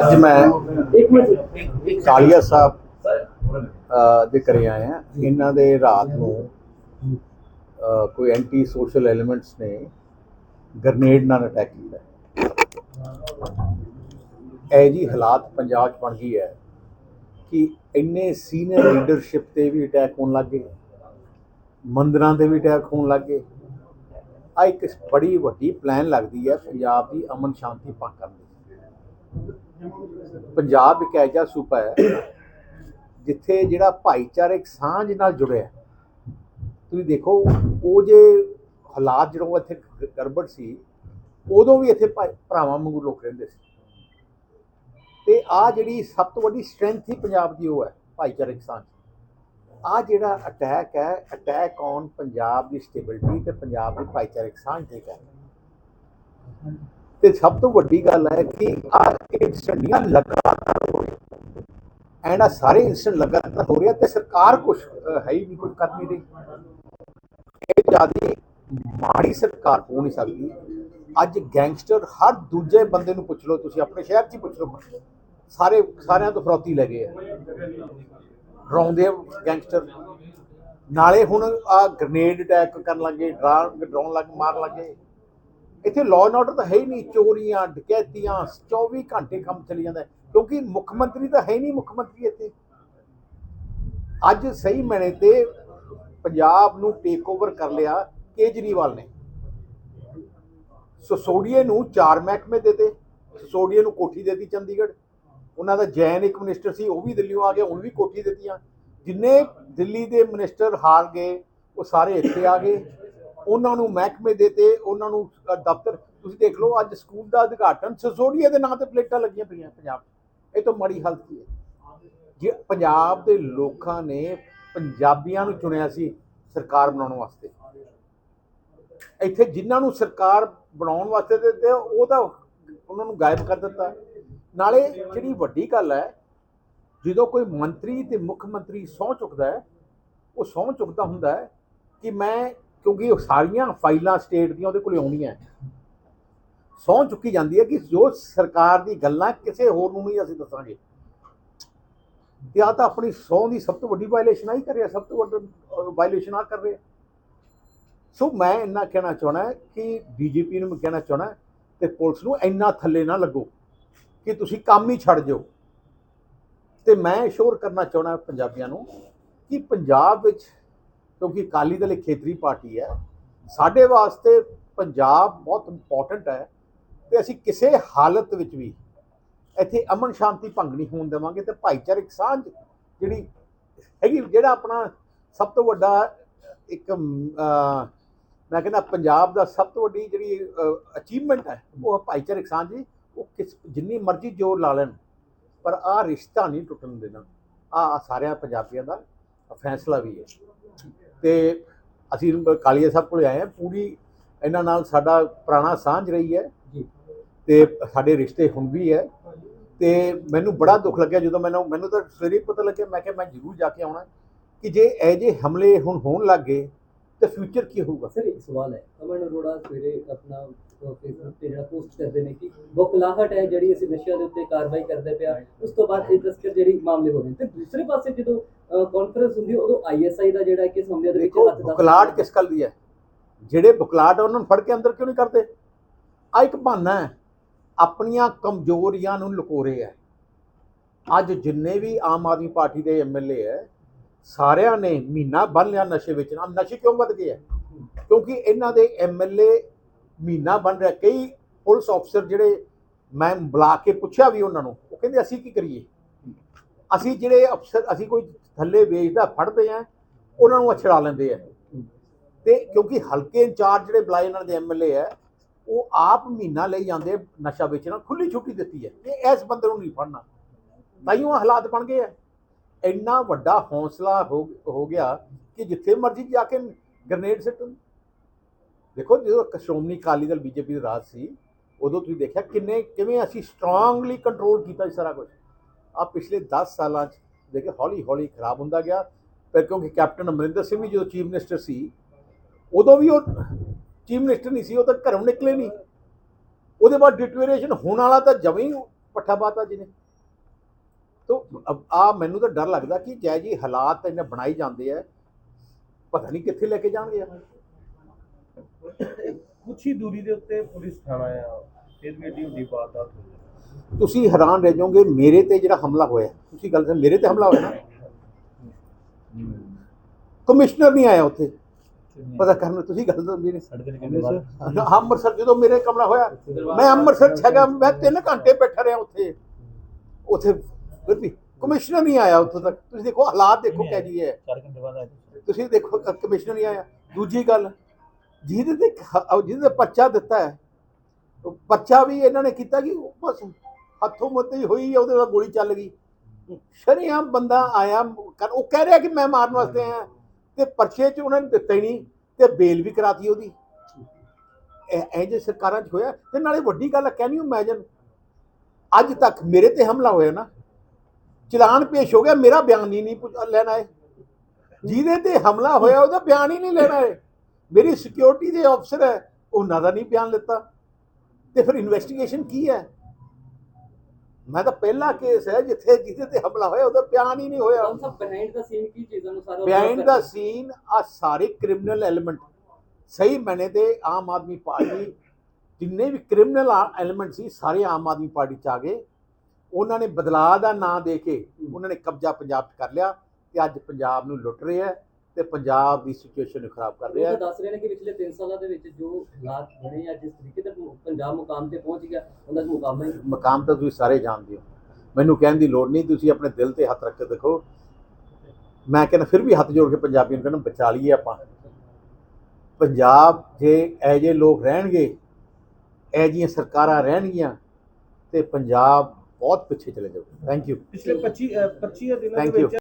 ਅੱਜ ਮੈਂ ਕਾਲੀਆ ਸਾਹਿਬ ਦੇ ਘਰੇ ਆਏ ਆ ਇਹਨਾਂ ਦੇ ਰਾਤ ਨੂੰ ਕੋਈ ਐਂਟੀ ਸੋਸ਼ਲ ਐਲੀਮੈਂਟਸ ਨੇ ਗ੍ਰਨੇਡ ਨਾਲ ਅਟੈਕ ਕੀਤਾ। ਇਹ ਜੀ ਹਾਲਾਤ ਪੰਜਾਬ 'ਚ ਬਣ ਗਈ ਹੈ ਕਿ ਇੰਨੇ ਸੀਨੀਅਰ ਲੀਡਰਸ਼ਿਪ ਤੇ ਵੀ ਅਟੈਕ ਹੋਣ ਲੱਗ ਗਏ। ਮੰਦਰਾਂ ਤੇ ਵੀ ਅਟੈਕ ਹੋਣ ਲੱਗ ਗਏ। ਆ ਇੱਕ ਬੜੀ ਵੱਡੀ ਪਲਾਨ ਲੱਗਦੀ ਹੈ ਪੰਜਾਬ ਦੀ ਅਮਨ ਸ਼ਾਂਤੀ ਭੰਗ ਕਰਨ ਦੀ। ਪੰਜਾਬ ਇੱਕ ਐਜਾ ਸੂਬਾ ਹੈ ਜਿੱਥੇ ਜਿਹੜਾ ਭਾਈਚਾਰਕ ਸਾਂਝ ਨਾਲ ਜੁੜਿਆ ਤੁਸੀਂ ਦੇਖੋ, ਉਹ ਜੇ ਹਾਲਾਤ ਜਦੋਂ ਇੱਥੇ ਗੜਬੜ ਸੀ, ਉਦੋਂ ਵੀ ਇੱਥੇ ਭਰਾਵਾਂ ਵਾਂਗੂ ਲੋਕ ਰਹਿੰਦੇ ਸੀ। ਤੇ ਆ ਜਿਹੜੀ ਸਭ ਤੋਂ ਵੱਡੀ ਸਟਰੈਂਥ ਹੀ ਪੰਜਾਬ ਦੀ, ਉਹ ਹੈ ਭਾਈਚਾਰਕ ਸਾਂਝ। ਆ ਜਿਹੜਾ ਅਟੈਕ ਹੈ ਅਟੈਕ ਔਨ ਪੰਜਾਬ ਦੀ ਸਟੇਬਿਲਟੀ ਤੇ ਪੰਜਾਬ ਦੀ ਭਾਈਚਾਰਕ ਸਾਂਝ ਤੇ ਹੈ। ਤੇ ਸਭ ਤੋਂ ਵੱਡੀ ਗੱਲ ਹੈ ਕਿ ਆ ਇੰਸਟੈਂਟੀਆਂ ਲਗਾਤਾਰ ਹੋ ਰਹੀਆਂ ਐਂਡ ਆ ਸਾਰੇ ਇੰਸਟੈਂਟ ਲਗਾਤਾਰ ਹੋ ਰਿਹਾ ਤੇ ਸਰਕਾਰ ਕੁਝ ਹੈ ਹੀ ਨਹੀਂ ਕੁਝ ਕਰ ਨਹੀਂ ਰਹੀ। ਇਹ ਜਿਆਦੀ ਮਾੜੀ ਸਰਕਾਰ ਹੋ ਨਹੀਂ ਸਕਦੀ। ਅੱਜ ਗੈਂਗਸਟਰ ਹਰ ਦੂਜੇ ਬੰਦੇ ਨੂੰ ਪੁੱਛ ਲਓ, ਤੁਸੀਂ ਆਪਣੇ ਸ਼ਹਿਰ 'ਚ ਹੀ ਪੁੱਛ ਲਓ। ਸਾਰੇ, ਸਾਰਿਆਂ ਤੋਂ ਫਰੋਤੀ ਲੈ ਗਏ ਆ। ਡਰਾਉਂਦੇ ਗੈਂਗਸਟਰ। ਨਾਲੇ ਹੁਣ ਆ ਗ੍ਰਨੇਡ ਅਟੈਕ ਕਰਨ ਲੱਗੇ ਡਰਾ, ਡਰਾਉਣ ਲੱਗ, ਮਾਰਨ ਲੱਗੇ ਇੱਥੇ ਲਾਅ ਐਂਡ ਆਰਡਰ ਤਾਂ ਹੈ ਹੀ ਨਹੀਂ, ਚੋਰੀਆਂ, ਡਕੈਤੀਆਂ 24 ਘੰਟੇ ਕੰਮ ਚੱਲੀ ਜਾਂਦਾ ਕਿਉਂਕਿ ਮੁੱਖ ਮੰਤਰੀ ਤਾਂ ਹੈ ਹੀ ਨਹੀਂ ਮੁੱਖ ਮੰਤਰੀ ਇੱਥੇ। ਅੱਜ ਸਹੀ ਮੈਨੇ ਤੇ ਪੰਜਾਬ ਨੂੰ ਟੇਕ ਓਵਰ ਕਰ ਲਿਆ ਕੇਜਰੀਵਾਲ ਨੇ। ਸੋਸੋਡੀਏ ਨੂੰ ਚਾਰ ਮਹਿਕਮੇ ਦਿੱਤੇ ਸੋਸੋਡੀਏ ਨੂੰ ਕੋਠੀ ਦੇਤੀ ਚੰਡੀਗੜ੍ਹ, ਉਹਨਾਂ ਦਾ ਜੈਨ ਇੱਕ ਮਿਨਿਸਟਰ ਸੀ, ਉਹ ਵੀ ਦਿੱਲੀੋਂ ਆ ਗਿਆ, ਉਹਨੂੰ ਵੀ ਕੋਠੀ ਦਿੱਤੀਆਂ। ਜਿੰਨੇ ਦਿੱਲੀ ਦੇ ਮਿਨਿਸਟਰ ਹਾਰ ਗਏ, ਉਹ ਸਾਰੇ ਇੱਥੇ ਆ ਗਏ। ਉਹਨਾਂ ਨੂੰ ਮਹਿਕਮੇ ਦੇਤੇ ਉਹਨਾਂ ਨੂੰ ਦਫ਼ਤਰ, ਤੁਸੀਂ ਦੇਖ ਲਓ ਅੱਜ ਸਕੂਲ ਦਾ ਉਦਘਾਟਨ ਸਸੋਡੀਆ ਦੇ ਨਾਂ ਤੇ ਪਲੇਟਾਂ ਲੱਗੀਆਂ ਪਈਆਂ ਪੰਜਾਬ 'ਚ। ਇਹ ਤਾਂ ਮਾੜੀ ਹਾਲਤ ਕੀ ਹੈ? ਜੇ ਪੰਜਾਬ ਦੇ ਲੋਕਾਂ ਨੇ ਪੰਜਾਬੀਆਂ ਨੂੰ ਚੁਣਿਆ ਸੀ ਸਰਕਾਰ ਬਣਾਉਣ ਵਾਸਤੇ। ਇੱਥੇ ਜਿਨ੍ਹਾਂ ਨੂੰ ਸਰਕਾਰ ਬਣਾਉਣ ਵਾਸਤੇ ਦਿੱਤੇ, ਉਹ ਤਾਂ ਉਹਨਾਂ ਨੂੰ ਗਾਇਬ ਕਰ ਦਿੱਤਾ। ਨਾਲੇ ਜਿਹੜੀ ਵੱਡੀ ਗੱਲ ਹੈ, ਜਦੋਂ ਕੋਈ ਮੰਤਰੀ ਤੇ ਮੁੱਖ ਮੰਤਰੀ ਸਹੁੰ ਚੁੱਕਦਾ ਹੈ, ਉਹ ਸਹੁੰ ਚੁੱਕਦਾ ਹੁੰਦਾ ਹੈ ਕਿ ਮੈਂ ਕਿਉਂਕਿ ਉਹ ਸਾਰੀਆਂ ਫਾਈਲਾਂ ਸਟੇਟ ਦੀਆਂ ਉਹਦੇ ਕੋਲੇ ਆਉਣੀਆਂ ਸਹੁੰ ਚੁੱਕੀ ਜਾਂਦੀ ਹੈ ਕਿ ਜੋ ਸਰਕਾਰ ਦੀ ਗੱਲਾਂ ਕਿਸੇ ਹੋਰ ਨੂੰ ਨਹੀਂ ਅਸੀਂ ਦੱਸਾਂਗੇ। ਤੇ ਆ ਤਾਂ ਆਪਣੀ ਸਹੁੰ ਦੀ ਸਭ ਤੋਂ ਵੱਡੀ ਵਾਇਲੇਸ਼ਨ ਆ ਹੀ ਕਰ ਰਿਹਾ, ਸਭ ਤੋਂ ਵੱਡਾ ਵਾਇਲੇਸ਼ਨ ਆ ਕਰ ਰਿਹਾ। ਸੋ ਮੈਂ ਇੰਨਾ ਕਹਿਣਾ ਚਾਹਣਾ ਕਿ ਬੀਜੇਪੀ ਨੂੰ ਮੈਂ ਕਹਿਣਾ ਚਾਹਣਾ ਤੇ ਪੁਲਿਸ ਨੂੰ ਇੰਨਾ ਥੱਲੇ ਨਾ ਲੱਗੋ ਕਿ ਤੁਸੀਂ ਕੰਮ ਹੀ ਛੱਡ ਜਾਓ। ਤੇ ਮੈਂ ਸ਼ੋਰ ਕਰਨਾ ਚਾਹਣਾ ਪੰਜਾਬੀਆਂ ਨੂੰ ਕਿ ਪੰਜਾਬ ਵਿੱਚ ਕਿਉਂਕਿ ਅਕਾਲੀ ਦਲ ਇੱਕ ਖੇਤਰੀ ਪਾਰਟੀ ਹੈ। ਸਾਡੇ ਵਾਸਤੇ ਪੰਜਾਬ ਬਹੁਤ ਇੰਪੋਰਟੈਂਟ ਹੈ ਤੇ ਅਸੀਂ ਕਿਸੇ ਹਾਲਤ ਵਿੱਚ ਵੀ ਇੱਥੇ ਅਮਨ ਸ਼ਾਂਤੀ ਭੰਗ ਨਹੀਂ ਹੋਣ ਦੇਵਾਂਗੇ ਤੇ ਭਾਈਚਾਰਕ ਸਾਂਝ ਜਿਹੜੀ ਹੈਗੀ, ਜਿਹੜਾ ਆਪਣਾ ਸਭ ਤੋਂ ਵੱਡਾ ਇੱਕ ਮੈਂ ਕਹਿੰਦਾ ਪੰਜਾਬ ਦਾ ਸਭ ਤੋਂ ਵੱਡੀ ਜਿਹੜੀ ਅਚੀਵਮੈਂਟ ਹੈ, ਉਹ ਭਾਈਚਾਰਕ ਸਾਂਝ ਜੀ ਉਹ ਕਿਸ ਜਿੰਨੀ ਮਰਜ਼ੀ ਜ਼ੋਰ ਲਾ ਲੈਣ, ਪਰ ਆ ਰਿਸ਼ਤਾ ਨਹੀਂ ਟੁੱਟਣ ਦੇਣਾ। ਆ ਸਾਰਿਆਂ ਪੰਜਾਬੀਆਂ ਦਾ ਫੈਸਲਾ ਵੀ ਹੈ। ਤੇ ਅਸੀਂ ਕਾਲੀਆ ਸਾਹਿਬ ਕੋਲ ਆਏ ਹਾਂ। ਪੂਰੀ ਇਹਨਾਂ ਨਾਲ ਸਾਡਾ ਪੁਰਾਣਾ ਸਾਂਝ ਰਹੀ ਹੈ। ਜੀ। ਤੇ ਸਾਡੇ ਰਿਸ਼ਤੇ ਹੁਣ ਵੀ ਹੈ। ਤੇ ਮੈਨੂੰ ਬੜਾ ਦੁੱਖ ਲੱਗਿਆ ਜਦੋਂ ਮੈਨੂੰ ਮੈਨੂੰ ਤਾਂ ਸਵੇਰੇ ਪਤਾ ਲੱਗਿਆ। ਮੈਂ ਕਿਹਾ ਮੈਂ ਜ਼ਰੂਰ ਜਾ ਕੇ ਆਉਣਾ। ਕਿ ਜੇ ਇਹ ਜੇ ਹਮਲੇ ਹੁਣ ਹੋਣ ਲੱਗ ਗਏ ਤੇ ਫਿਊਚਰ ਕੀ ਹੋਊਗਾ? ਸਰ ਇੱਕ ਸਵਾਲ ਹੈ। ਅਮਨ ਅਰੋੜਾ ਸਵੇਰੇ ਆਪਣਾ ਫੇਸਬੁੱਕ ਤੇ ਜਿਹੜਾ ਪੋਸਟ ਕਰਦੇ ਨੇ ਕਿ ਬੁਖਲਾਹਟ ਹੈ ਜਿਹੜੀ ਅਸੀਂ ਨਸ਼ਿਆਂ ਦੇ ਉੱਤੇ ਕਾਰਵਾਈ ਕਰਦੇ ਪਿਆ ਉਸ ਤੋਂ ਬਾਅਦ ਇਹ ਤਸਕਰ ਜਿਹੜੀ ਮਾਮਲੇ ਹੋ ਗਏ ਤੇ ਦੂਸਰੇ ਪਾਸੇ ਜਦੋਂ ਕਾਨਫਰੰਸ ਹੁੰਦੀ ਉਦੋਂ ਆਈਐਸਆਈ ਦਾ ਜਿਹੜਾ ਕਿ ਮਾਮਲੇ ਦੇ ਵਿੱਚ ਹੱਥ ਦਾ ਬੁਕਲਾਟ ਕਿਸ ਗੱਲ ਦੀ ਹੈ? ਜਿਹੜੇ ਬੁਕਲਾਟ ਉਹਨਾਂ ਨੂੰ ਫੜ ਕੇ ਅੰਦਰ ਕਿਉਂ ਨਹੀਂ ਕਰਦੇ? ਆ ਇੱਕ ਬਹਾਨਾ ਹੈ। ਆਪਣੀਆਂ ਕਮਜ਼ੋਰੀਆਂ ਨੂੰ ਲੁਕੋ ਰਹੇ ਅੱਜ ਜਿੰਨੇ ਵੀ ਆਮ ਆਦਮੀ ਪਾਰਟੀ ਦੇ ਐਮਐਲਏ ਹੈ ਸਾਰਿਆਂ ਨੇ ਮਹੀਨਾ ਬੰਨ ਲਿਆ ਨਸ਼ੇ ਵਿੱਚ। ਨਾ ਨਸ਼ੇ ਕਿਉਂ ਵੱਧ ਗਏ ਹੈ ਕਿਉਂਕਿ ਇਹਨਾਂ ਦੇ ਐਮਐਲਏ ਮਹੀਨਾ ਬਣ ਰਿਹਾ। ਕਈ ਪੁਲਿਸ ਅਫਸਰ ਜਿਹੜੇ ਮੈਂ ਬੁਲਾ ਕੇ ਪੁੱਛਿਆ ਵੀ ਉਹਨਾਂ ਨੂੰ, ਉਹ ਕਹਿੰਦੇ, ਅਸੀਂ ਕੀ ਕਰੀਏ? ਅਸੀਂ ਜਿਹੜੇ ਅਫਸਰ, ਅਸੀਂ ਕੋਈ ਥੱਲੇ ਵੇਚਦਾ, ਫੜਦੇ ਆ, ਉਹਨਾਂ ਨੂੰ ਅਛੜਾ ਲੈਂਦੇ ਆ। ਤੇ ਕਿਉਂਕਿ ਹਲਕੇ ਇੰਚਾਰਜ ਜਿਹੜੇ ਬੁਲਾਏ ਇਹਨਾਂ ਦੇ ਐਮਐਲਏ ਆ, ਉਹ ਆਪ ਮਹੀਨਾ ਲਈ ਜਾਂਦੇ ਨਸ਼ਾ ਵੇਚਣਾ ਖੁੱਲੀ ਛੁੱਟੀ ਦਿੱਤੀ ਹੈ ਇਹ ਇਸ ਬੰਦੇ ਨੂੰ ਨਹੀਂ ਫੜਨਾ। ਤਾਈਓ ਆਹ ਹਾਲਾਤ ਬਣ ਗਏ ਆ। ਇੰਨਾ ਵੱਡਾ ਹੌਸਲਾ ਹੋ ਹੋ ਗਿਆ ਕਿ ਜਿੱਥੇ ਮਰਜ਼ੀ ਜਾ ਕੇ ਗ੍ਰਨੇਡ ਸਿੱਟਣ। ਦੇਖੋ, ਜਦੋਂ ਸ਼੍ਰੋਮਣੀ ਅਕਾਲੀ ਦਲ ਬੀਜੇਪੀ ਦਾ ਰਾਜ ਸੀ, ਉਦੋਂ ਤੁਸੀਂ ਦੇਖਿਆ ਕਿੰਨੇ, ਕਿਵੇਂ ਅਸੀਂ ਸਟਰੋਂਗਲੀ ਕੰਟਰੋਲ ਕੀਤਾ ਸੀ ਸਾਰਾ ਕੁਝ ਆ ਪਿਛਲੇ 10 ਸਾਲਾਂ 'ਚ ਦੇਖੇ ਹੌਲੀ ਹੌਲੀ ਖਰਾਬ ਹੁੰਦਾ ਗਿਆ। ਪਰ ਕਿਉਂਕਿ ਕੈਪਟਨ ਅਮਰਿੰਦਰ ਸਿੰਘ ਵੀ ਜਦੋਂ ਚੀਫ ਮਿਨਿਸਟਰ ਸੀ, ਉਦੋਂ ਵੀ ਉਹ ਚੀਫ ਮਿਨਿਸਟਰ ਨਹੀਂ ਸੀ, ਉਹ ਤਾਂ ਘਰੋਂ ਨਿਕਲੇ ਨਹੀਂ। ਉਹਦੇ ਬਾਅਦ ਡਿਟੂਰੇਸ਼ਨ ਹੋਣ ਵਾਲਾ ਤਾਂ ਜਵੇਂ ਹੀ ਪੱਠਾ ਬਾਤਾ ਜਿਹਨੇ। ਆ ਮੈਨੂੰ ਤਾਂ ਡਰ ਲੱਗਦਾ ਕਿ ਜੈ ਜੀ ਹਾਲਾਤ ਇਹਨੇ ਬਣਾਈ ਜਾਂਦੇ ਆ ਪਤਾ ਨਹੀਂ ਕਿੱਥੇ ਲੈ ਕੇ ਜਾਣਗੇ ਕੁਛ ਹੀ ਦੂਰੀ ਦੇ ਉੱਤੇ ਪੁਲਿਸ ਥਾਣਾ ਆ ਫਿਰ ਵੀ ਏਡੀ ਵੱਡੀ ਵਾਰਦਾਤ ਹੋਈ ਤੁਸੀਂ ਹੈਰਾਨ ਰਹਿ ਜਾਓਗੇ ਮੇਰੇ ਤੇ ਜਿਹੜਾ ਹਮਲਾ ਹੋਇਆ ਤੁਸੀਂ ਗੱਲ ਕਰ ਮੇਰੇ ਤੇ ਹਮਲਾ ਹੋਇਆ ਨਾ? ਕਮਿਸ਼ਨਰ ਨਹੀਂ ਆਇਆ ਉੱਥੇ। ਪਤਾ ਕਰਨ ਤੁਸੀਂ ਗੱਲ ਤਾਂ ਮੇਰੀ ਹਾਂ, ਅੰਮ੍ਰਿਤਸਰ ਜਦੋਂ ਮੇਰੇ ਕਮਰਾ ਹੋਇਆ ਮੈਂ ਅੰਮ੍ਰਿਤਸਰ ਛਗਾ ਮੈਂ 3 ਘੰਟੇ ਬੈਠਾ ਰਿਹਾ ਉੱਥੇ। ਉੱਥੇ ਫਿਰ ਵੀ ਕਮਿਸ਼ਨਰ ਨਹੀਂ ਆਇਆ ਉੱਥੇ ਤੱਕ। ਤੁਸੀਂ ਦੇਖੋ ਹਾਲਾਤ ਦੇਖੋ ਕਿਹ ਜੀ ਹੈ 4 ਘੰਟੇ ਬਾਅਦ ਆਏ ਤੁਸੀਂ ਦੇਖੋ ਕਮਿਸ਼ਨਰ ਨਹੀਂ ਆਇਆ। ਦੂਜੀ ਗੱਲ ਜਿਹਦੇ ਤੇ ਜਿਹਦੇ ਪਰਚਾ ਦਿੱਤਾ ਹੈ ਉਹ ਪਰਚਾ ਵੀ ਇਹਨਾਂ ਨੇ ਕੀਤਾ ਕਿ ਬਸ ਹੱਥੋਂ ਮੱਤੇ ਹੋਈ ਉਹਦੇ ਨਾਲ ਗੋਲੀ ਚੱਲ ਗਈ। ਸ਼ਰੇਆਮ ਬੰਦਾ ਆਇਆ ਕਰ- ਉਹ ਕਹਿ ਰਿਹਾ ਕਿ ਮੈਂ ਮਾਰਨ ਵਾਸਤੇ ਆਇਆ। ਤੇ ਪਰਚੇ 'ਚ ਉਹਨਾਂ ਨੇ ਦਿੱਤਾ ਹੀ ਨਹੀਂ ਤੇ ਬੇਲ ਵੀ ਕਰਾਤੀ ਉਹਦੀ। ਇਹ ਜੇ ਸਰਕਾਰਾਂ 'ਚ ਹੋਇਆ ਤੇ ਨਾਲੇ ਵੱਡੀ ਗੱਲ ਕੈਨ ਯੂ ਇਮੇਜਿਨ ਅੱਜ ਤੱਕ ਮੇਰੇ ਤੇ ਹਮਲਾ ਹੋਇਆ ਨਾ। ਚਲਾਨ ਪੇਸ਼ ਹੋ ਗਿਆ ਮੇਰਾ ਬਿਆਨ ਹੀ ਨਹੀਂ ਪੁੱਛ- ਲੈਣਾ ਹੈ ਜਿਹਦੇ ਤੇ ਹਮਲਾ ਹੋਇਆ ਉਹਦਾ ਬਿਆਨ ਹੀ ਨਹੀਂ ਲੈਣਾ ਹੈ ਮੇਰੀ ਸਿਕਿਉਰਿਟੀ ਦੇ ਅਫਸਰ ਹੈ ਉਹਨਾਂ ਦਾ ਨਹੀਂ ਬਿਆਨ ਲਿੱਤਾ। ਤੇ ਫਿਰ ਇਨਵੈਸਟੀਗੇਸ਼ਨ ਕੀ ਹੈ? ਮੈਂ ਤਾਂ ਪਹਿਲਾ ਕੇਸ ਹੈ ਜਿੱਥੇ ਜਿਹਦੇ ਤੇ ਹਮਲਾ ਹੋਇਆ ਉਹਦਾ ਬਿਆਨ ਹੀ ਨਹੀਂ ਹੋਇਆ। ਕੌਣ ਸਾ ਬਿਹਾਈਂਡ ਦਾ ਸੀਨ ਕੀ ਚੀਜ਼ਾਂ ਨੂੰ ਸਾਰਾ ਬਿਹਾਈਂਡ ਦਾ ਸੀਨ ਆ ਸਾਰੇ ਕ੍ਰਿਮੀਨਲ ਐਲੀਮੈਂਟ ਸਹੀ ਮੈਨੇ ਤੇ ਆਮ ਆਦਮੀ ਪਾਰਟੀ ਜਿੰਨੇ ਵੀ ਕ੍ਰਿਮੀਨਲ ਐਲੀਮੈਂਟ ਸੀ ਸਾਰੇ ਆਮ ਆਦਮੀ ਪਾਰਟੀ ਚ ਆ ਗਏ। ਉਹਨਾਂ ਨੇ ਬਦਲਾਅ ਦਾ ਨਾਂ ਦੇ ਕੇ ਉਹਨਾਂ ਨੇ ਕਬਜ਼ਾ ਪੰਜਾਬ 'ਚ ਕਰ ਲਿਆ ਤੇ ਅੱਜ ਪੰਜਾਬ ਨੂੰ ਲੁੱਟ ਰਹੇ ਆ ਤੇ ਪੰਜਾਬ ਦੀ ਸਿਚੁਏਸ਼ਨ ਨੂੰ ਖਰਾਬ ਕਰ ਰਹੇ ਤਾਂ ਦੱਸ ਰਹੇ ਨੇ ਕਿ ਪਿਛਲੇ 3 ਸਾਲਾਂ ਦੇ ਵਿੱਚ ਜੋ ਹਾਲਾਤ ਬਣੇ ਆ ਜਿਸ ਤਰੀਕੇ ਤੱਕ ਪੰਜਾਬ ਮੁਕਾਮ ਤੇ ਪਹੁੰਚ ਗਿਆ ਉਹਦਾ ਕੋਈ ਮੁਕਾਬਲਾ ਹੀ। ਮਕਾਮ ਤਾਂ ਤੁਸੀਂ ਸਾਰੇ ਜਾਣਦੇ ਹੋ। ਮੈਨੂੰ ਕਹਿਣ ਦੀ ਲੋੜ ਨਹੀਂ ਤੁਸੀਂ ਆਪਣੇ ਦਿਲ ਤੇ ਹੱਥ ਰੱਖ ਕੇ ਦੇਖੋ। ਮੈਂ ਕਹਿੰਦਾ ਫਿਰ ਵੀ ਹੱਥ ਜੋੜ ਕੇ ਪੰਜਾਬੀਆਂ ਨੂੰ ਕਹਿੰਦਾ ਬਚਾ ਲਈਏ ਆਪਾਂ। ਪੰਜਾਬ ਜੇ ਇਹ ਜਿਹੇ ਲੋਕ ਰਹਿਣਗੇ ਇਹ ਜਿਹੀਆਂ ਸਰਕਾਰਾਂ ਰਹਿਣਗੀਆਂ ਤੇ ਪੰਜਾਬ ਬਹੁਤ ਪਿੱਛੇ ਚਲੇ ਜਾਊਗਾ ਥੈਂਕ ਯੂ ਪਿਛਲੇ 25 ਅ, 25 ਦਿਨਾਂ ਦੇ. ਵਿੱਚ